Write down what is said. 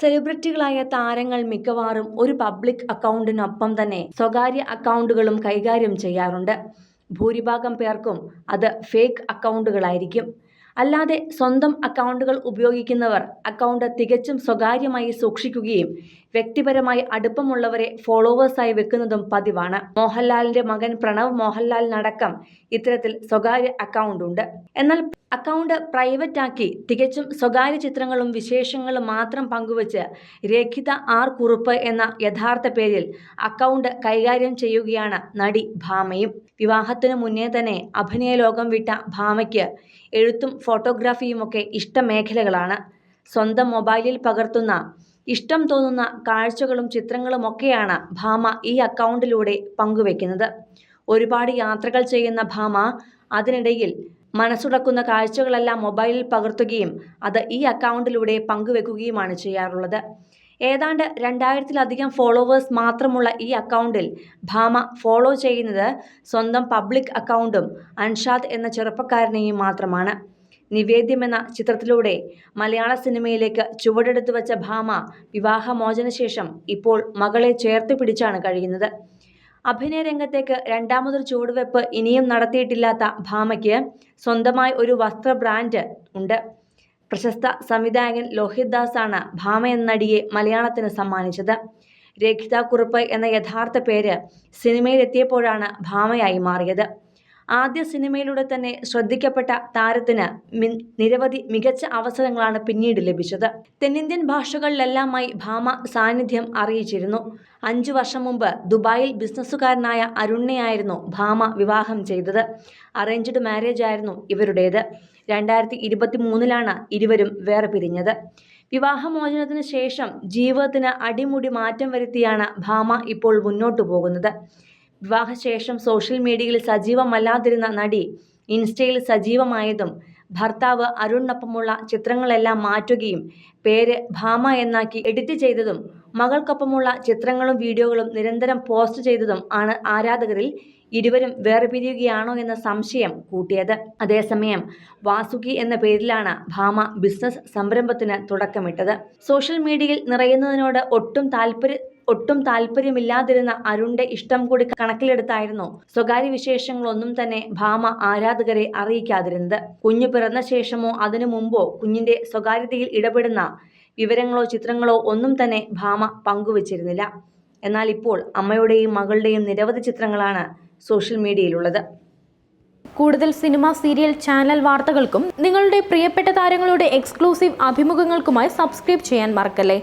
സെലിബ്രിറ്റികളായ താരങ്ങൾ മിക്കവാറും ഒരു പബ്ലിക് അക്കൗണ്ടിനൊപ്പം തന്നെ സ്വകാര്യ അക്കൗണ്ടുകളും കൈകാര്യം ചെയ്യാറുണ്ട്. ഭൂരിഭാഗം പേർക്കും അത് ഫേക്ക് അക്കൗണ്ടുകളായിരിക്കും അല്ലാതെ സ്വന്തം അക്കൗണ്ടുകൾ ഉപയോഗിക്കുന്നവർ അക്കൗണ്ട് തികച്ചും സ്വകാര്യമായി സൂക്ഷിക്കുകയും വ്യക്തിപരമായി അടുപ്പമുള്ളവരെ ഫോളോവേഴ്സായി വെക്കുന്നതും പതിവാണ്. മോഹൻലാലിന്റെ മകൻ പ്രണവ് മോഹൻലാൽ മോഹൻലാലിനടക്കം ഇത്തരത്തിൽ സ്വകാര്യ അക്കൗണ്ട് ഉണ്ട് എന്നാൽ അക്കൗണ്ട് പ്രൈവറ്റ് ആക്കി തികച്ചും സ്വകാര്യ ചിത്രങ്ങളും വിശേഷങ്ങളും മാത്രം പങ്കുവച്ച് രേഖിത ആർ കുറുപ്പ് എന്ന യഥാർത്ഥ പേരിൽ അക്കൗണ്ട് കൈകാര്യം ചെയ്യുകയാണ് നടി ഭാമയും. വിവാഹത്തിനു മുന്നേ തന്നെ അഭിനയ ലോകം വിട്ട ഭാമയ്ക്ക് എഴുത്തും ഫോട്ടോഗ്രാഫിയുമൊക്കെ ഇഷ്ടമേഖലകളാണ്. സ്വന്തം മൊബൈലിൽ പകർത്തുന്ന ഇഷ്ടം തോന്നുന്ന കാഴ്ചകളും ചിത്രങ്ങളുമൊക്കെയാണ് ഭാമ ഈ അക്കൗണ്ടിലൂടെ പങ്കുവെക്കുന്നത്. ഒരുപാട് യാത്രകൾ ചെയ്യുന്ന ഭാമ അതിനിടയിൽ മനസ്സുടക്കുന്ന കാഴ്ചകളെല്ലാം മൊബൈലിൽ പകർത്തുകയും അത് ഈ അക്കൗണ്ടിലൂടെ പങ്കുവെക്കുകയുമാണ് ചെയ്യാറുള്ളത്. ഏതാണ്ട് രണ്ടായിരത്തിലധികം ഫോളോവേഴ്സ് മാത്രമുള്ള ഈ അക്കൗണ്ടിൽ ഭാമ ഫോളോ ചെയ്യുന്നത് സ്വന്തം പബ്ലിക് അക്കൗണ്ടും അൻഷാദ് എന്ന ചെറുപ്പക്കാരനെയും മാത്രമാണ്. നിവേദ്യം എന്ന ചിത്രത്തിലൂടെ മലയാള സിനിമയിലേക്ക് ചുവടെടുത്തു വച്ച ഭാമ വിവാഹമോചനശേഷം ഇപ്പോൾ മകളെ ചേർത്ത് പിടിച്ചാണ് കഴിയുന്നത്. അഭിനയ രംഗത്തേക്ക് രണ്ടാമതൊരു ചുവടുവെപ്പ് ഇനിയും നടത്തിയിട്ടില്ലാത്ത ഭാമയ്ക്ക് സ്വന്തമായി ഒരു വസ്ത്ര ബ്രാൻഡ് ഉണ്ട്. പ്രശസ്ത സംവിധായകൻ ലോഹിത് ദാസ് ആണ് ഭാമ എന്ന നടിയെ മലയാളത്തിന് സമ്മാനിച്ചത്. രേഖിത കുറുപ്പ് എന്ന യഥാർത്ഥ പേര് സിനിമയിലെത്തിയപ്പോഴാണ് ഭാമയായി മാറിയത്. ആദ്യ സിനിമയിലൂടെ തന്നെ ശ്രദ്ധിക്കപ്പെട്ട താരത്തിന് നിരവധി മികച്ച അവസരങ്ങളാണ് പിന്നീട് ലഭിച്ചത്. തെന്നിന്ത്യൻ ഭാഷകളിലെല്ലാമായി ഭാമ സാന്നിധ്യം അറിയിച്ചിരുന്നു. അഞ്ചു വർഷം മുമ്പ് ദുബായിൽ ബിസിനസ്സുകാരനായ അരുണിനെയായിരുന്നു ഭാമ വിവാഹം ചെയ്തത്. അറേഞ്ച്ഡ് മാരേജ് ആയിരുന്നു ഇവരുടേത്. രണ്ടായിരത്തി ഇരുപത്തി മൂന്നിലാണ് ഇരുവരും വേറെ പിരിഞ്ഞത്. വിവാഹമോചനത്തിന് ശേഷം ജീവിതത്തിന് അടിമുടി മാറ്റം വരുത്തിയാണ് ഭാമ ഇപ്പോൾ മുന്നോട്ടു പോകുന്നത്. വിവാഹശേഷം സോഷ്യൽ മീഡിയയിൽ സജീവമല്ലാതിരുന്ന നടി ഇൻസ്റ്റയിൽ സജീവമായതും ഭർത്താവ് അരുണിനൊപ്പമുള്ള ചിത്രങ്ങളെല്ലാം മാറ്റുകയും പേര് ഭാമ എന്നാക്കി എഡിറ്റ് ചെയ്തതും മകൾക്കൊപ്പമുള്ള ചിത്രങ്ങളും വീഡിയോകളും നിരന്തരം പോസ്റ്റ് ചെയ്തതും ആണ് ആരാധകരിൽ ഇരുവരും വേർപിരിയുകയാണോ എന്ന സംശയം കൂട്ടിയത്. അതേസമയം വാസുകി എന്ന പേരിലാണ് ഭാമ ബിസിനസ് സംരംഭത്തിന് തുടക്കമിട്ടത്. സോഷ്യൽ മീഡിയയിൽ നിറയുന്നതിനോട് ഒട്ടും താല്പര്യ ഒട്ടും താല്പര്യമില്ലാതിരുന്ന അരുണിന്റെ ഇഷ്ടം കൂടി കണക്കിലെടുത്തായിരുന്നു. സ്വകാര്യ വിശേഷങ്ങളൊന്നും തന്നെ ഭാമ ആരാധകരെ അറിയിക്കാതിരുന്നത്. കുഞ്ഞു പിറന്ന ശേഷമോ അതിനു മുമ്പോ കുഞ്ഞിന്റെ സ്വകാര്യതയിൽ ഇടപെടുന്ന വിവരങ്ങളോ ചിത്രങ്ങളോ ഒന്നും തന്നെ ഭാമ പങ്കുവച്ചിരുന്നില്ല. എന്നാൽ ഇപ്പോൾ അമ്മയുടെയും മകളുടെയും നിരവധി ചിത്രങ്ങളാണ് സോഷ്യൽ മീഡിയയിലുള്ളത്. കൂടുതൽ സിനിമ സീരിയൽ ചാനൽ വാർത്തകൾക്കും നിങ്ങളുടെ പ്രിയപ്പെട്ട താരങ്ങളുടെ എക്സ്ക്ലൂസീവ് അഭിമുഖങ്ങൾക്കുമായി സബ്സ്ക്രൈബ് ചെയ്യാൻ മറക്കല്ലേ?